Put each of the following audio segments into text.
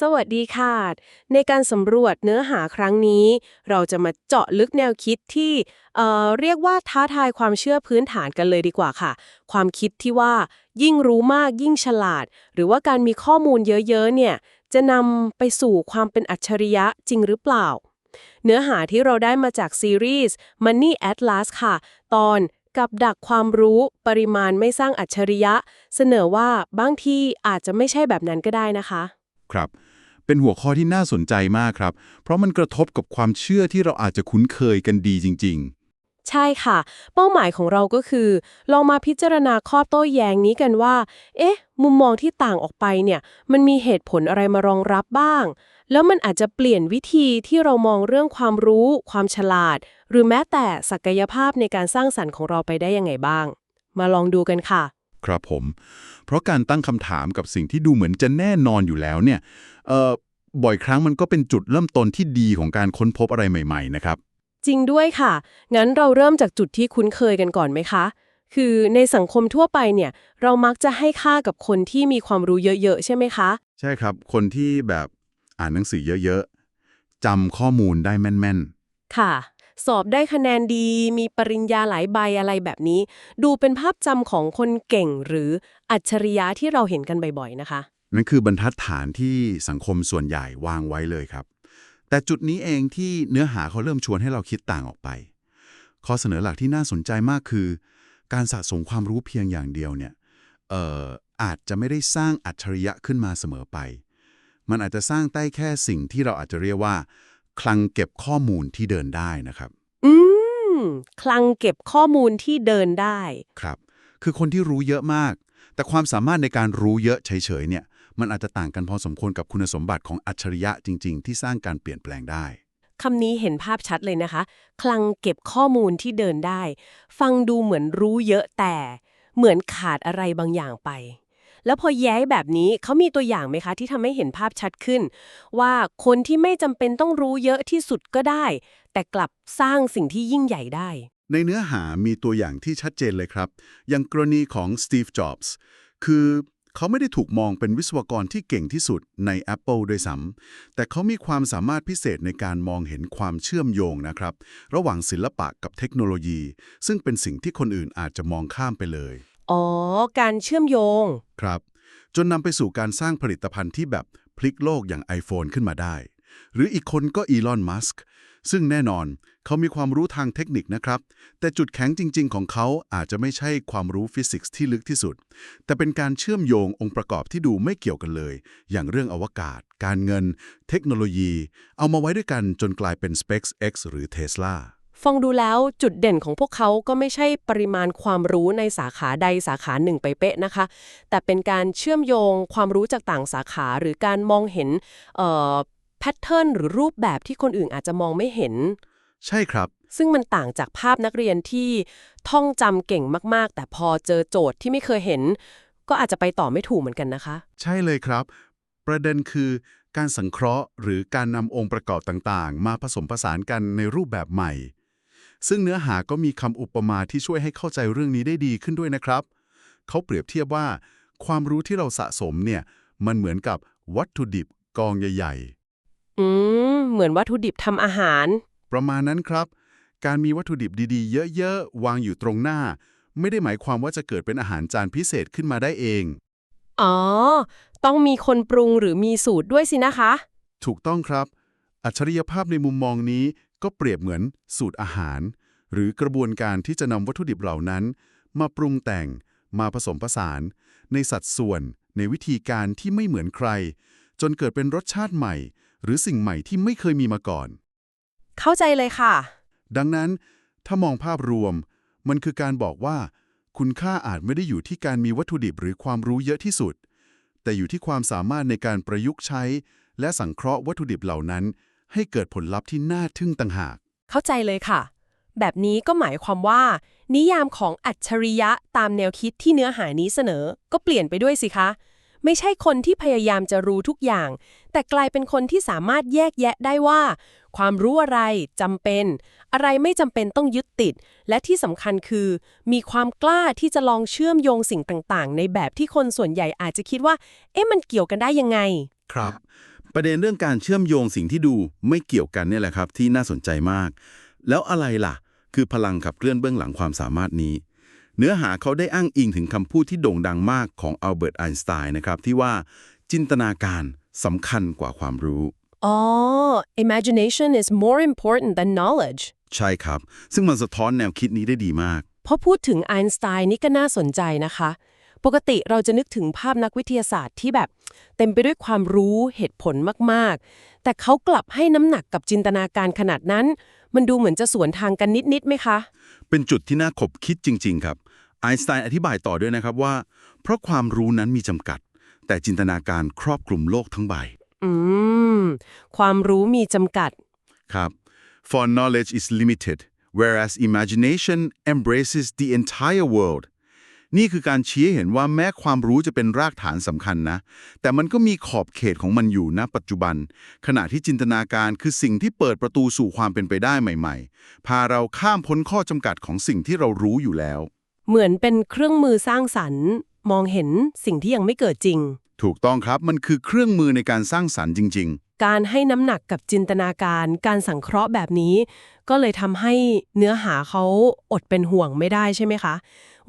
สวัสดีค่ะ ในการสำรวจเนื้อหาครั้งนี้ เราจะมาเจาะลึกแนวคิดที่เอ่อเรียกว่าท้าทายความเชื่อพื้นฐานกันเลยดีกว่าค่ะ ความคิดที่ว่ายิ่งรู้มากยิ่งฉลาด หรือว่าการมีข้อมูลเยอะๆเนี่ยจะนำไปสู่ความเป็นอัจฉริยะจริงหรือเปล่า เนื้อหาที่เราได้มาจากซีรีส์ Money Atlas ค่ะ ตอนกับดักความรู้ปริมาณไม่สร้างอัจฉริยะ เสนอว่าบางทีอาจจะไม่ใช่แบบนั้นก็ได้นะคะ ครับ เป็นหัวข้อที่น่าสนใจมากครับ เพราะมันกระทบกับความเชื่อที่เราอาจจะคุ้นเคยกันดีจริง ๆ ใช่ค่ะ เป้าหมายของเราก็คือ ลองมาพิจารณาข้อโต้แย้งนี้กันว่า เอ๊ะ มุมมองที่ต่างออกไปเนี่ย มันมีเหตุผลอะไรมารองรับบ้าง แล้วมันอาจจะเปลี่ยนวิธีที่เรามองเรื่องความรู้ ความฉลาด หรือแม้แต่ศักยภาพในการสร้างสรรค์ของเราไปได้ยังไงบ้าง มาลองดูกันค่ะ ครับผม เพราะการตั้งคำถามกับสิ่งที่ดูเหมือนจะแน่นอนอยู่แล้วเนี่ยเอ่อบ่อยครั้งมันก็เป็นจุดเริ่มต้นที่ดีของการค้นพบอะไรใหม่ ๆ นะครับ จริงด้วยค่ะ งั้นเราเริ่มจากจุดที่คุ้นเคยกันก่อนไหมคะ คือในสังคมทั่วไปเนี่ย เรามักจะให้ค่ากับคนที่มีความรู้เยอะๆ ใช่ไหมคะ ใช่ครับ คนที่แบบอ่านหนังสือเยอะๆจำข้อมูลได้แม่นค่ะ สอบได้คะแนนดี มีปริญญาหลายใบอะไรแบบนี้ ดูเป็นภาพจำของคนเก่งหรืออัจฉริยะที่เราเห็นกันบ่อยๆนะคะ นั่นคือบรรทัดฐานที่สังคมส่วนใหญ่วางไว้เลยครับ แต่จุดนี้เองที่เนื้อหาเขาเริ่มชวนให้เราคิดต่างออกไป ข้อเสนอหลักที่น่าสนใจมากคือ การสะสมความรู้เพียงอย่างเดียวเนี่ยเอ่ออาจจะไม่ได้สร้างอัจฉริยะขึ้นมาเสมอไป มันอาจจะสร้างได้แค่สิ่งที่เราอาจจะเรียกว่า คลังเก็บข้อมูลที่เดินได้นะครับ อืม คลังเก็บข้อมูลที่เดินได้ ครับ คือคนที่รู้เยอะมาก แต่ความสามารถในการรู้เยอะเฉยๆเนี่ย มันอาจจะต่างกันพอสมควรกับคุณสมบัติของอัจฉริยะจริง ๆ ที่สร้างการเปลี่ยนแปลงได้คำนี้เห็นภาพชัดเลยนะคะ คลังเก็บข้อมูลที่เดินได้ ฟังดูเหมือนรู้เยอะแต่ เหมือนขาดอะไรบางอย่างไป แล้วพอแย้แบบนี้เขามีตัวอย่างไหมคะ ที่ทำให้เห็นภาพชัดขึ้น ว่าคนที่ไม่จำเป็นต้องรู้เยอะที่สุดก็ได้ แต่กลับสร้างสิ่งที่ยิ่งใหญ่ได้ ในเนื้อหามีตัวอย่างที่ชัดเจนเลยครับ อย่างกรณีของสตีฟจ็อบส์คือเขาไม่ได้ถูกมองเป็นวิศวกรที่เก่งที่สุดใน Apple ด้วยซ้ำแต่เขามีความสามารถพิเศษในการมองเห็นความเชื่อมโยงนะครับ ระหว่างศิลปะกับเทคโนโลยี ซึ่งเป็นสิ่งที่คนอื่นอาจจะมองข้ามไปเลย อ๋อ การเชื่อมโยง ครับ จนนำไปสู่การสร้างผลิตภัณฑ์ที่แบบพลิกโลกอย่าง iPhone ขึ้นมาได้ หรืออีกคนก็อีลอนมัสก์ซึ่งแน่นอนเขามีความรู้ทางเทคนิคนะครับ แต่จุดแข็งจริง ๆ ของเขาอาจจะไม่ใช่ความรู้ฟิสิกส์ที่ลึกที่สุด แต่เป็นการเชื่อมโยงองค์ประกอบที่ดูไม่เกี่ยวกันเลย อย่างเรื่องอวกาศ การเงิน เทคโนโลยี เอามาไว้ด้วยกันจนกลายเป็น SpaceX หรือ Tesla ฟังดูแล้วจุดเด่นของพวกเขาก็ไม่ใช่ปริมาณความรู้ในสาขาใดสาขาหนึ่งไปเป๊ะนะคะ แต่เป็นการเชื่อมโยงความรู้จากต่างสาขาหรือการมองเห็นเอ่อแพทเทิร์นหรือรูปแบบที่คนอื่นอาจจะมองไม่เห็น ใช่ครับ ซึ่งมันต่างจากภาพนักเรียนที่ท่องจำเก่งมากๆ แต่พอเจอโจทย์ที่ไม่เคยเห็น ก็อาจจะไปต่อไม่ถูกเหมือนกันนะคะ ใช่เลยครับ ประเด็นคือการสังเคราะห์ หรือการนำองค์ประกอบต่างๆ มาผสมผสานกันในรูปแบบใหม่ ซึ่งเนื้อหาก็มีคำอุปมาที่ช่วยให้เข้าใจเรื่องนี้ได้ดีขึ้นด้วยนะครับ เขาเปรียบเทียบว่า ความรู้ที่เราสะสมเนี่ย มันเหมือนกับวัตถุดิบกองใหญ่อืม เหมือนวัตถุดิบทำอาหารๆประมาณนั้นครับ การมีวัตถุดิบดีๆ เยอะๆ วางอยู่ตรงหน้า ไม่ได้หมายความว่าจะเกิดเป็นอาหารจานพิเศษขึ้นมาได้เอง อ๋อ ต้องมีคนปรุงหรือมีสูตรด้วยสินะคะ ถูกต้องครับ อัจฉริยภาพในมุมมองนี้ ก็เปรียบเหมือนสูตรอาหาร หรือกระบวนการที่จะนำวัตถุดิบเหล่านั้น มาปรุงแต่ง มาผสมผสาน ในสัดส่วน ในวิธีการที่ไม่เหมือนใคร จนเกิดเป็นรสชาติใหม่ หรือสิ่งใหม่ที่ไม่เคยมีมาก่อน เข้าใจเลยค่ะ ดังนั้น ถ้ามองภาพรวม มันคือการบอกว่า คุณค่าอาจไม่ได้อยู่ที่การมีวัตถุดิบหรือความรู้เยอะที่สุด แต่อยู่ที่ความสามารถในการประยุกต์ใช้ และสังเคราะห์วัตถุดิบเหล่านั้น ให้เกิดผลลัพธ์ที่น่าทึ่งต่างหาก เข้าใจเลยค่ะ แบบนี้ก็หมายความว่า นิยามของอัจฉริยะตามแนวคิดที่เนื้อหานี้เสนอ ก็เปลี่ยนไปด้วยสิคะ ไม่ใช่คนที่พยายามจะรู้ทุกอย่าง แต่กลายเป็นคนที่สามารถแยกแยะได้ว่า ความรู้อะไรจำเป็น อะไรไม่จำเป็นต้องยึดติด และที่สำคัญคือ มีความกล้าที่จะลองเชื่อมโยงสิ่งต่างๆ ในแบบที่คนส่วนใหญ่อาจจะคิดว่า เอ๊ะมันเกี่ยวกันได้ยังไง ครับ ประเด็นเรื่องการเชื่อมโยงสิ่งที่ดูไม่เกี่ยวกันเนี่ยแหละครับที่น่าสนใจมาก แล้วอะไรล่ะ คือพลังขับเคลื่อนเบื้องหลังความสามารถนี้ เนื้อหาเขาได้อ้างอิงถึงคำพูดที่โด่งดังมากของอัลเบิร์ตไอน์สไตน์นะครับที่ว่าจินตนาการสำคัญกว่าความรู้อ๋อ imagination is more important than knowledge ใช่ครับ ซึ่งมันสะท้อนแนวคิดนี้ได้ดีมากพอพูดถึงไอน์สไตน์นี่ก็น่าสนใจนะคะ ปกติเราจะนึกถึงภาพนักวิทยาศาสตร์ที่แบบ เต็มไปด้วยความรู้เหตุผลมาก ๆ แต่เขากลับให้น้ำหนักกับจินตนาการขนาดนั้น มันดูเหมือนจะสวนทางกันนิดๆไหมคะ เป็นจุดที่น่าขบคิดจริง ๆ ครับ ไอน์สไตน์อธิบายต่อด้วยนะครับว่า เพราะความรู้นั้นมีจำกัด แต่จินตนาการครอบคลุมโลกทั้งใบ อืม ความรู้มีจำกัด ครับ for knowledge is limited whereas imagination embraces the entire world นี่คือการชี้ให้เห็นว่าแม้ความรู้จะเป็นรากฐานสำคัญนะ แต่มันก็มีขอบเขตของมันอยู่ณปัจจุบัน ขณะที่จินตนาการคือสิ่งที่เปิดประตูสู่ความเป็นไปได้ใหม่ ๆ พาเราข้ามพ้นข้อจำกัดของสิ่งที่เรารู้อยู่แล้ว เหมือนเป็นเครื่องมือสร้างสรรค์ มองเห็นสิ่งที่ยังไม่เกิดจริง ถูกต้องครับมันคือเครื่องมือในการสร้างสรรค์จริงการให้น้ำหนักกับจินตนาการ การสังเคราะห์แบบนี้ ก็เลยทำให้เนื้อหาเขาอดเป็นห่วงไม่ได้ใช่ไหมคะ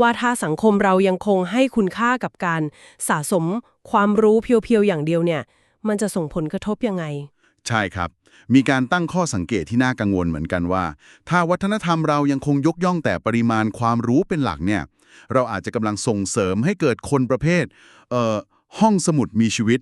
ว่าถ้าสังคมเรายังคงให้คุณค่ากับการสะสมความรู้เพียวๆอย่างเดียวเนี่ย มันจะส่งผลกระทบยังไงๆใช่ครับ มีการตั้งข้อสังเกตที่น่ากังวลเหมือนกันว่า ถ้าวัฒนธรรมเรายังคงยกย่องแต่ปริมาณความรู้เป็นหลักเนี่ย เราอาจจะกำลังส่งเสริมให้เกิดคนประเภทเอ่อห้องสมุดมีชีวิต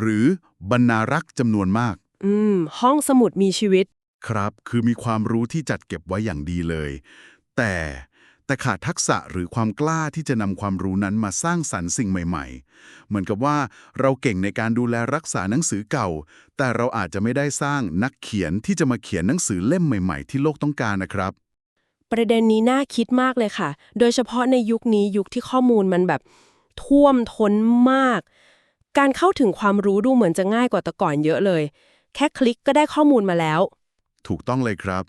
หรือบรรณารักษ์จำนวนมาก อืม ห้องสมุดมีชีวิต ครับ คือมีความรู้ที่จัดเก็บไว้อย่างดีเลย แต่ แต่ขาดทักษะหรือความกล้าที่จะนำความรู้นั้นมาสร้างสรรค์สิ่งใหม่ ๆ เหมือนกับว่าเราเก่งในการดูแลรักษาหนังสือเก่า แต่เราอาจจะไม่ได้สร้างนักเขียนที่จะมาเขียนหนังสือเล่มใหม่ๆ ที่โลกต้องการนะครับ ประเด็นนี้น่าคิดมากเลยค่ะ โดยเฉพาะในยุคนี้ยุคที่ข้อมูลมันแบบท่วมท้นมาก การเข้าถึงความรู้ดูเหมือนจะง่ายกว่าแต่ก่อนเยอะเลย แค่คลิกก็ได้ข้อมูลมาแล้ว ถูกต้องเลยครับ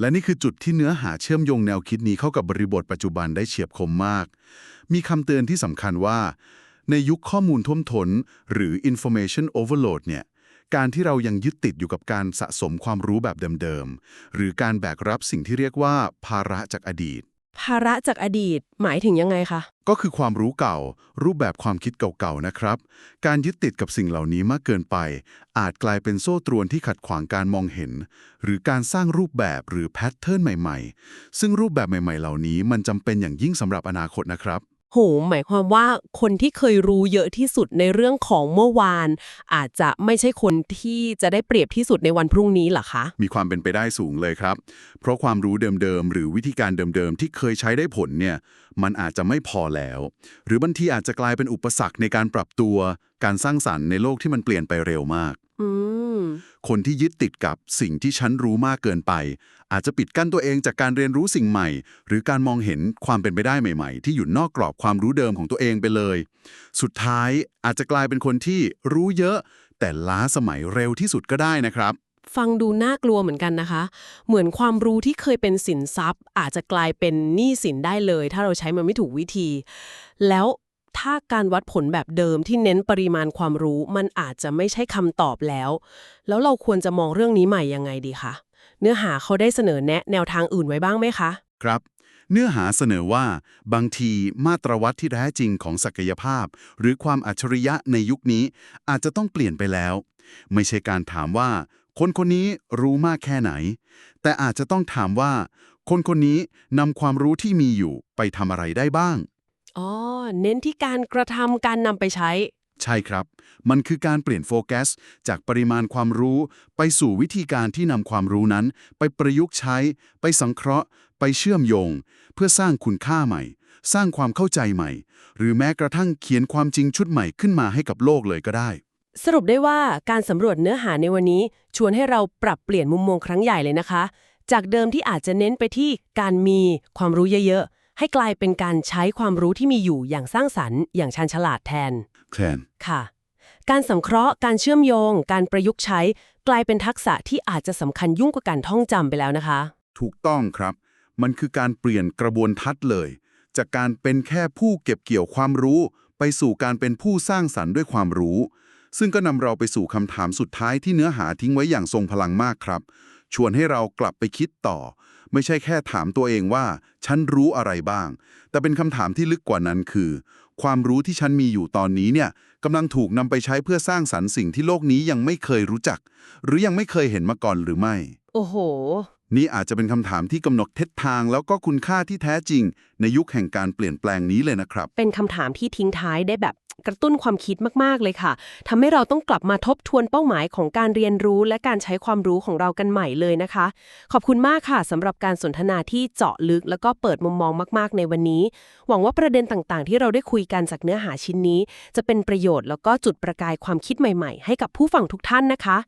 และนี่คือจุดที่เนื้อหาเชื่อมโยงแนวคิดนี้เข้ากับบริบทปัจจุบันได้เฉียบคมมาก มีคำเตือนที่สำคัญว่า ในยุคข้อมูลท่วมท้น หรือ information overload เนี่ย การที่เรายังยึดติดอยู่กับการสะสมความรู้แบบเดิมๆ หรือการแบกรับสิ่งที่เรียกว่าภาระจากอดีต ภาระจากอดีตหมายถึงยังไงคะ ก็คือความรู้เก่า รูปแบบความคิดเก่าๆนะครับ การยึดติดกับสิ่งเหล่านี้มากเกินไป อาจกลายเป็นโซ่ตรวนที่ขัดขวางการมองเห็น หรือการสร้างรูปแบบหรือแพทเทิร์นใหม่ๆ ซึ่งรูปแบบใหม่ๆ เหล่านี้มันจำเป็นอย่างยิ่งสำหรับอนาคตนะครับ โห หมายความว่าคนที่เคยรู้เยอะที่สุดในเรื่องของเมื่อวาน อาจจะไม่ใช่คนที่จะได้เปรียบที่สุดในวันพรุ่งนี้เหรอคะ มีความเป็นไปได้สูงเลยครับ เพราะความรู้เดิมๆ หรือวิธีการเดิมๆ ที่เคยใช้ได้ผลเนี่ย มันอาจจะไม่พอแล้ว หรือบางทีอาจจะกลายเป็นอุปสรรคในการปรับตัว การสร้างสรรค์ในโลกที่มันเปลี่ยนไปเร็วมาก อืม คนที่ยึดติดกับสิ่งที่ฉันรู้มากเกินไป อาจจะปิดกั้นตัวเองจากการเรียนรู้สิ่งใหม่ หรือการมองเห็นความเป็นไปได้ใหม่ ๆ ที่อยู่นอกกรอบความรู้เดิมของตัวเองไปเลย สุดท้ายอาจจะกลายเป็นคนที่รู้เยอะ แต่ล้าสมัยเร็วที่สุดก็ได้นะครับฟังดูน่ากลัวเหมือนกันนะคะ เหมือนความรู้ที่เคยเป็นสินทรัพย์ อาจจะกลายเป็นหนี้สินได้เลย ถ้าเราใช้มันไม่ถูกวิธี แล้ว ถ้าการวัดผลแบบเดิมที่เน้นปริมาณความรู้มันอาจจะไม่ใช่คำตอบแล้ว แล้วเราควรจะมองเรื่องนี้ใหม่ยังไงดีคะเนื้อหาเขาได้เสนอแนะแนวทางอื่นไว้บ้างไหมคะ ครับ เนื้อหาเสนอว่า บางทีมาตรวัดที่แท้จริงของศักยภาพ หรือความอัจฉริยะในยุคนี้ อาจจะต้องเปลี่ยนไปแล้ว ไม่ใช่การถามว่า คนคนนี้รู้มากแค่ไหน แต่อาจจะต้องถามว่า คนคนนี้นำความรู้ที่มีอยู่ไปทำอะไรได้บ้าง อ๋อ เน้นที่การกระทำการนำไปใช้ ใช่ครับ มันคือการเปลี่ยนโฟกัส จากปริมาณความรู้ ไปสู่วิธีการที่นำความรู้นั้น ไปประยุกต์ใช้ ไปสังเคราะห์ ไปเชื่อมโยง เพื่อสร้างคุณค่าใหม่ สร้างความเข้าใจใหม่ หรือแม้กระทั่งเขียนความจริงชุดใหม่ขึ้นมาให้กับโลกเลยก็ได้ สรุปได้ว่าการสำรวจเนื้อหาในวันนี้ ชวนให้เราปรับเปลี่ยนมุมมองครั้งใหญ่เลยนะคะ จากเดิมที่อาจจะเน้นไปที่การมีความรู้เยอะๆ ให้กลายเป็นการใช้ความรู้ที่มีอยู่อย่างสร้างสรรค์ อย่างชันฉลาดแทนแคลนค่ะ การสังเคราะห์ การเชื่อมโยง การประยุกต์ใช้ กลายเป็นทักษะที่อาจจะสำคัญยุ่งกว่าการท่องจำไปแล้วนะคะ ถูกต้องครับ มันคือการเปลี่ยนกระบวนทัศน์เลย จากการเป็นแค่ผู้เก็บเกี่ยวความรู้ ไปสู่การเป็นผู้สร้างสรรค์ด้วยความรู้ ซึ่งก็นำเราไปสู่คำถามสุดท้ายที่เนื้อหาทิ้งไว้อย่างทรงพลังมากครับ ชวนให้เรากลับไปคิดต่อ ไม่ใช่แค่ถามตัวเองว่า ฉันรู้อะไรบ้าง แต่เป็นคำถามที่ลึกกว่านั้นคือ ความรู้ที่ฉันมีอยู่ตอนนี้เนี่ยกำลังถูกนำไปใช้เพื่อสร้างสรรค์สิ่งที่โลกนี้ยังไม่เคยรู้จัก หรือยังไม่เคยเห็นมาก่อนหรือไม่ โอ้โห นี่อาจจะเป็นคำถามที่กำหนดทิศทางแล้วก็คุณค่าที่แท้จริง ในยุคแห่งการเปลี่ยนแปลงนี้เลยนะครับ เป็นคำถามที่ทิ้งท้ายได้แบบ กระตุ้นความคิดมาก ๆ เลยค่ะทำให้เราต้องกลับมาทบทวนเป้าหมายของการเรียนรู้และการใช้ความรู้ของเรากันใหม่เลยนะคะ ขอบคุณมากค่ะสำหรับการสนทนาที่เจาะลึก แล้วก็เปิดมุมมองมาก ๆ ในวันนี้ หวังว่าประเด็นต่างๆ ที่เราได้คุยกันจากเนื้อหาชิ้นนี้ จะเป็นประโยชน์แล้วก็จุดประกายความคิดใหม่ ๆ ให้กับผู้ฟังทุกท่านนะคะ